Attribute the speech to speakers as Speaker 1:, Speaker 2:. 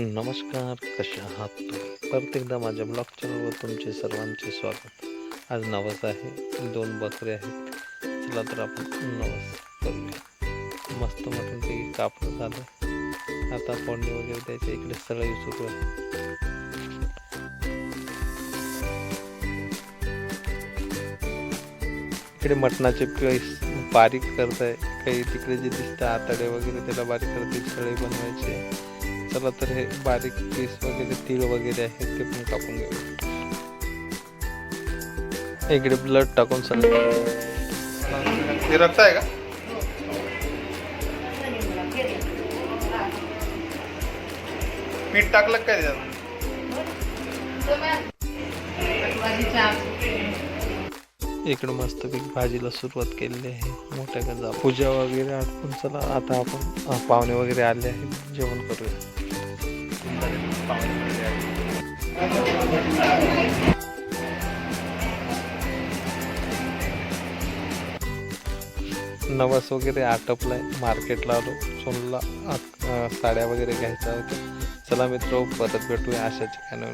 Speaker 1: नमस्कार कशा आहात तुम्ही? परत एकदा माझ्या ब्लॉग चॅनलवर तुमचे सर्वांचे स्वागत. आज नवस आहे दोन बकरे आहेत. चला तर आपण नवस करूया. मस्त मटणपैकी कापणं झालं. आता फोडणी वगैरे द्यायचे इकडे सगळं सुरू आहे इकडे मटणाचे पीस बारीक करत आहे काही तिकडे जे दिसतं आतडे वगैरे त्याला बारीक करते सळे बनवायचे. चला तर हे बारीक पीस वगैरे तीळ वगैरे आहेत ते पण कापून घेऊ. इकडे ब्लड टाकून सगळं
Speaker 2: हे रक्त आहे का? पीठ टाकलं काय त्याच्यात?
Speaker 1: इकडे मस्तपैकी भाजीला सुरुवात केलेली आहे मोठ्या गंजा पूजा वगैरे आटपून चला. आता आपण पाहुणे वगैरे आले आहेत जेवण करूया. नवस वगैरे आटपलाय मार्केटला आलो. सोनला साड्या वगैरे घ्यायच्या होत्या. चला मित्र परत भेटूया अशा ठिकाणी